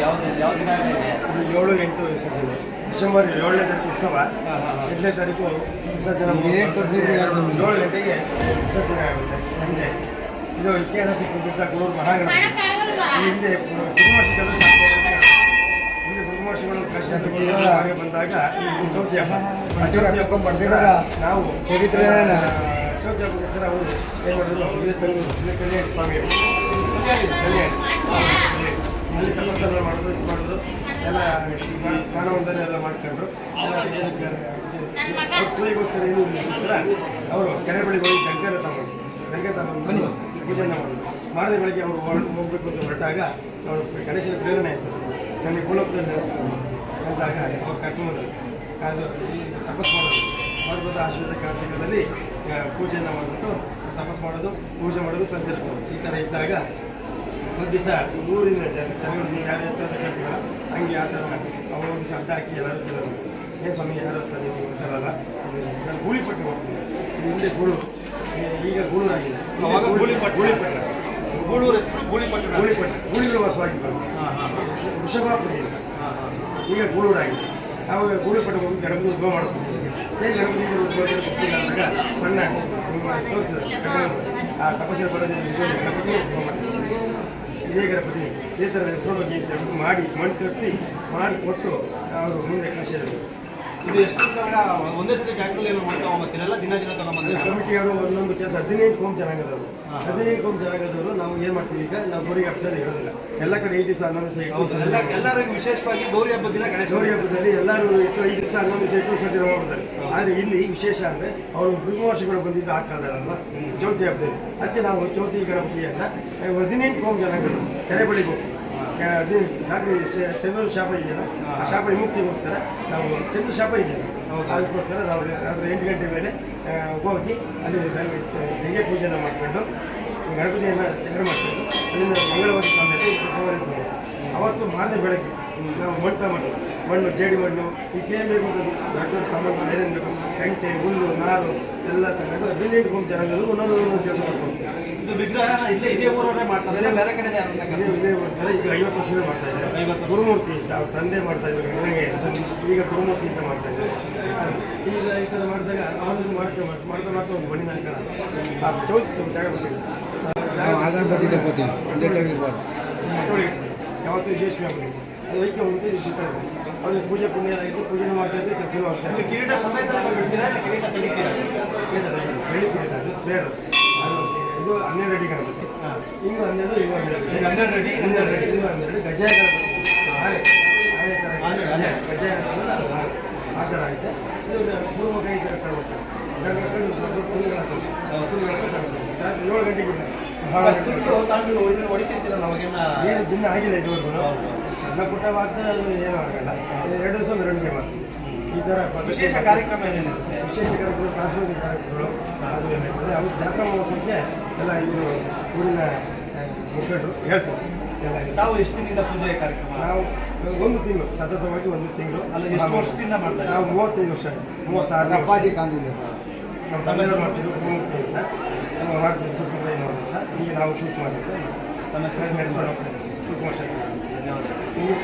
ಯಾವ ದಿನ ಇದೆ ಇದು ಏಳು ಎಂಟು ವಿಸರ್ಜನೆ ಡಿಸೆಂಬರ್ ಏಳನೇ ತಾರೀಕು ಉತ್ಸವ. ಎಂಟನೇ ತಾರೀಕು ವಿಸರ್ಜನೆ. ಏಳು ಗಂಟೆಗೆ ವಿಸರ್ಜನೆ ಆಗುತ್ತೆ. ಸಂಜೆ. ಇದು ಐತಿಹಾಸಿಕ ಪ್ರಸಿದ್ಧ ಗುರು ಮಹಾಗಣಪತಿ ಈ ಹಿಂದೆ ಕುರುಮರ್ಷಿಗಳು ಹಿಂದೆ ಕಾಶಿ ಹಾಗೆ ಬಂದಾಗ ಈ ಚೌತಿ ಹಬ್ಬ ನಾವು ಚರಿತ್ರೆ ಚೌತಿ ಹಬ್ಬಕ್ಕೋಸ್ಕರ ಅವರು. ಏನು ಮಾಡಿದ್ರು ಇಲ್ಲೇ ತಂದು ಇಲ್ಲೇ ಕಲ್ಯಾಣಿ ಸ್ವಾಮಿಯವರು ಕಲ್ಯಾಣಿ ಅಲ್ಲಿ ತಪಸ್ಸೆಲ್ಲ ಮಾಡಿದ್ರು ಇದು ಮಾಡಿದ್ರು ಎಲ್ಲ ಸ್ನಾನವಂದನೆ ಎಲ್ಲ ಮಾಡ್ಕೊಂಡ್ರು. ಅವ್ರ ಪೂಜೆಗೋಸ್ಕರ ಏನು ಅವರು ಕೆರೆ ಬಳಿ ಹೋಗಿ ಗಂಗೆ ತಗೊಂಡು ಗಂಗೆ ತಗೊಂಡು ಬಂದು ಪೂಜೆಯನ್ನು ಮಾಡಿದ್ರು ಮಾರನೇ ಬೆಳಗ್ಗೆ ಅವರು ಹೋಗ್ಬೇಕು ಅಂತ ಹೊರಟಾಗ ಅವರು ಗಣೇಶನ ಪ್ರೇರಣೆ ಆಯಿತು. ನನಗೆ ಗೋಲೋಕದಲ್ಲಿ ನೆನೆಸ್ಕೊಂಡು ಅಂದಾಗ ಅವ್ರು ಕರ್ಕೊಂಡು ಅದು ಈ ತಪಸ್ ಮಾಡೋದು. ಮಾಡ್ಬೋದು ಆಶೀರ್ವಾದ ಕಾರ್ತಿಕದಲ್ಲಿ ಪೂಜೆಯನ್ನು ಮಾಡಿಬಿಟ್ಟು ತಪಸ್ ಮಾಡೋದು ಪೂಜೆ ಮಾಡೋದು ಸಂಜೆ ಈ ಥರ ಇದ್ದಾಗ ಒಂದು ದಿವಸ ಊರಿನ ಜನ ಜನಗಳು ಯಾರು ಕೇಳ್ತೀವಲ್ಲ ಹಂಗೆ ಆ ಥರ ಅವ್ರ ಒಂದು ಅಡ್ಡ ಹಾಕಿ ಎಲ್ಲರೂ ಕೇಳೋದು ಏ ಸ್ವಾಮಿ ಯಾರು ಅಂತ ನೀವು ಗೊತ್ತಲ್ಲ ನಾನು ಗೂಳಿಪಟ್ಟು ಹೋಗ್ತೀನಿ ಹಿಂದೆ ಗೂಳು. ಈಗ ಈಗ ಆಗಿದೆ. ಅವಾಗ ಗೂಳಿಪಟ್ಟು. ಗೂಳಿಪಟ್ಟು ಗೂಳೂರ ಹೆಸರು ಗೂಳಿಪಟ್ಟಣ ಗೂಳಿಪಟ್ಟು ಗೂಳಿಗಳು ವಾಸವಾಗಿ ಹಾಂ ಹಾಂ ವೃಷಭಾಪುರಿ ಅಂತ. ಹಾಂ ಹಾಂ ಈಗ ಗೂಳೂರಾಗಿದೆ ಆವಾಗ ಗೂಳಿಪಟ್ಟು ಹೋಗಿ ಗಣಪತಿ ಉದ್ಭವ ಮಾಡ್ತೀವಿ ಹೇಗೆ ಗಣಪತಿ ಉದ್ಭವ ಗೊತ್ತಿಲ್ಲ. ಅಂದಾಗ ಸಣ್ಣ ತೋರಿಸಿದ್ರು ತೋರಿಸಿದ ಆ ತಪಸ್ಸಿನ ಪಡೆದ ಗಣಪತಿ ಉದ್ಭವ ಇದೇ ಗಣಪತಿ ಇದೇ ಥರ ಹೆಸರೋಗಿ ಮಾಡಿ ಮಣ್ಣು ತರಿಸಿ ಮಾಡಿ ಕೊಟ್ಟು ಅವರು ಮುಂದೆ ಕಳಿಸಿದ್ರು ಇದು ಎಷ್ಟು? ಒಂದೇ ಸತಿ ಟ್ಯಾಕ್ಟರ್ ಏನು ಮಾಡ್ತಾವ ಮತ್ತಿರಲ್ಲ ದಿನ ದಿನ ತಗೊಂಬಂದ್ರೆ ಕಮಿಟಿಯವರು ಒಂದೊಂದು ಕೆಲಸ ಹದಿನೈದು ಕೋಮ್ ಜನಾಂಗದವರು ಹದಿನೈದು ಕೋಮ್ ಜನಾಂಗದವರು ನಾವು ಏನು ಮಾಡ್ತೀವಿ ಈಗ? ನಾವು ಗೌರಿ ಹಬ್ಬದಲ್ಲಿ ಇರೋದಿಲ್ಲ ಎಲ್ಲ ಕಡೆ ಐದು ದಿವಸ ದಿವಸ ಎಲ್ಲ ಎಲ್ಲರಿಗೂ ವಿಶೇಷವಾಗಿ ಗೌರಿ ಹಬ್ಬದ ದಿನ ಗಣೇಶ ಗೌರಿ ಹಬ್ಬದಲ್ಲಿ ಎಲ್ಲರೂ ಇಟ್ಟು ಐದು ದಿವಸ ದಿವಸ ಇಟ್ಟು ಸತಿ ಹೋಗ್ಬಿಡ್ತಾರೆ. ಆದರೆ ಇಲ್ಲಿ ವಿಶೇಷ ಅಂದರೆ ಅವರು ವರ್ಷಗಳು ಬಂದಿದ್ದು ಆ ಕಾಲದಲ್ಲ ಚೌತಿ ಹಬ್ಬದಲ್ಲಿ. ಅದಕ್ಕೆ ನಾವು ಚೌತಿ ಗಣಪತಿಯನ್ನ ಹದಿನೆಂಟು ಕೋಮ್ ಜನಾಂಗಗಳು ಕೆರೆ ಹೋಗ್ತೀವಿ. ಚಂದ್ರ ಶಾಪ ಇದೆಯಲ್ಲ ಆ ಶಾಪ ವಿಮುಕ್ತಿಗೋಸ್ಕರ ನಾವು ಚಂದ್ರ ಶಾಪ ಇದೆಯಲ್ಲ ಅದಕ್ಕೋಸ್ಕರ ನಾವು ರಾತ್ರಿ ಎಂಟು ಗಂಟೆ ಮೇಲೆ ಹೋಗಿ ಅಲ್ಲಿ ಗಂಗೆ ಪೂಜೆನ ಮಾಡಿಕೊಂಡು ಗಣಪತಿಯನ್ನು ಚಂದ್ರ ಮಾಡಿಕೊಂಡು ಅಲ್ಲಿಂದ ಮಂಗಳವಾರ ಸ್ವಾಮಿ ಅವತ್ತು ಮಾರನೇ ಬೆಳಗ್ಗೆ ನಾವು ಮಂಟ ಮಣ್ಣು ಮಣ್ಣು ಜೇಡಿ ಮಣ್ಣು ಇದಕ್ಕೇನು ಬೇಕು ದೊಡ್ಡ ದೊಡ್ಡ ಸಾಮಾನು ಏನೇನು ಬೇಕು ಗಂಟೆ ಹುಲ್ಲು ನಾರು ಎಲ್ಲ ತಗೊಂಡು ಅದನ್ನ ಇಟ್ಕೊಂಡು ಜನಗಳು ಒಂದೊಂದು ಒಂದೊಂದು ಕೆಲಸ ಮಾಡ್ಕೊಂಡು ಇದು ವಿಗ್ರಹ ಇಲ್ಲೇ ಇದೇ ಊರವರೇ ಮಾಡ್ತಾರೆ ಇಲ್ಲ ಬೇರೆ ಕಡೆ ಇಲ್ಲೇ ಮಾಡ್ತಾರೆ. ಈಗ ಐವತ್ತು ವರ್ಷವೇ ಮಾಡ್ತಾ ಇದ್ದಾರೆ. ಗುರುಮೂರ್ತಿ ಅಂತ ಅವ್ರ ತಂದೆ ಮಾಡ್ತಾ ಇದ್ದಾರೆ ನನಗೆ ಈಗ ಗುರುಮೂರ್ತಿ ಅಂತ ಮಾಡ್ತಾ ಇದ್ದಾರೆ. ಈಗ ಈ ಥರ ಮಾಡಿದಾಗ ಅವ್ರಿಗೆ ಮಾಡ್ತಾ ಮಾಡ್ತಾ ಮಾಡ್ತಾ ಮಾಡ್ತಾ ಒಂದು ಬನ್ನಿ ನನಗೆ ಆ ಚೌತಿ ಜಾಗ ಬರ್ತಿದೆ ಆಗಣಪತಿ ತಗೋತೀವಿ ಒಂದೇಟಾಗಿರ್ಬಾರ್ದು ನೋಡಿ ಯಾವತ್ತೂ ವಿಶೇಷ ಆಗ್ಬಿಟ್ಟಿದೆ. ಅದು ಐಕ್ಯ ಉಳಿದು ಅವ್ರಿಗೆ ಪೂಜೆ ಪುಣ್ಯ ಆಯಿತು ಪೂಜೆ ಮಾಡ್ತಾ ಇದ್ದು ಕೆಲಸ ಮಾಡ್ತಾ ಇದು ಕಿರೀಟ ಸಮೇತ ಕಿರೀಟ ಕಿರೀಟ ಅದು ಇದು ಹನ್ನೆರಡು ಅಡಿ ಗಣಪತಿ ಇನ್ನು ಹನ್ನೆರಡು ಇನ್ನು ಹನ್ನೆರಡು. ಈಗ ಹನ್ನೆರಡು ಅಡಿ, ಹನ್ನೆರಡು ಅಡಿ. ಇನ್ನು ಹನ್ನೆರಡು ಗಜ. ಆ ಥರ ಐತೆ ಇದು ಥರ ಸ್ವಲ್ಪ ತುಂಡುಗಳ ತುಂಡುಗಳ ಸಣ್ಣ ಏಳು ಗಂಟೆಗೆ ತಾಂಡು ಹೊಡಿತಿರ್ತೀರ ನಮಗೇನ ಏನು ಭಿನ್ನ ಆಗಿಲ್ಲ ಇದುವರೆಗೂ. ಸಣ್ಣ ಪುಟ್ಟ ಮಾತ್ರ ಅದು ಏನೂ ಆಗಲ್ಲ. ಎರಡು ದಿವಸ ಮೆರವಣಿಗೆ ಮಾಡ್ತೀವಿ. ಈ ಥರ ವಿಶೇಷ ಕಾರ್ಯಕ್ರಮ ಏನೇನಿರುತ್ತೆ ವಿಶೇಷ ಕಾರ್ಯಕ್ರಮ ಸಾಂಸ್ಕೃತಿಕ ಕಾರ್ಯಕ್ರಮಗಳು ಅದು ಎಲ್ಲ ಅವ್ರು ಅವು ಜಾತ್ರಾ ಮಹೋತ್ಸವಕ್ಕೆ ಎಲ್ಲ ಇದು ಊರಿನ ಮುಖಂಡರು ಹೇಳ್ತಾರೆ. ನಾವು ತಾವು ಎಷ್ಟು ದಿನದಿಂದ ಪೂಜೆ ಕಾರ್ಯಕ್ರಮ? ನಾವು ಒಂದು ತಿಂಗಳು ಸತತವಾಗಿ ಒಂದು ತಿಂಗಳು. ಅಲ್ಲ ಎಷ್ಟು ವರ್ಷದಿಂದ ಮಾಡ್ತಾರೆ ನಾವು? ಮೂವತ್ತೈದು ವರ್ಷ ಮೂವತ್ತಾರು ಅಪ್ಪಾಜಿ ಕಾಂಗ್ರೆಸ್ ನಾವು ತಮಿಳು ಮಾಡ್ತೀವಿ ಮೂವತ್ತೈದು ಅಂತ ನಮ್ಮ ಮಾಡ್ತಿದ್ರು ಸುತ್ತಮುತ್ತ ಈಗ ನಾವು ಶೂಟ್ ಮಾಡಿದ್ದೆ ತಮ್ಮ ಹೆಸರು ಶೂಟ್ ಮಾಡಿ 動け。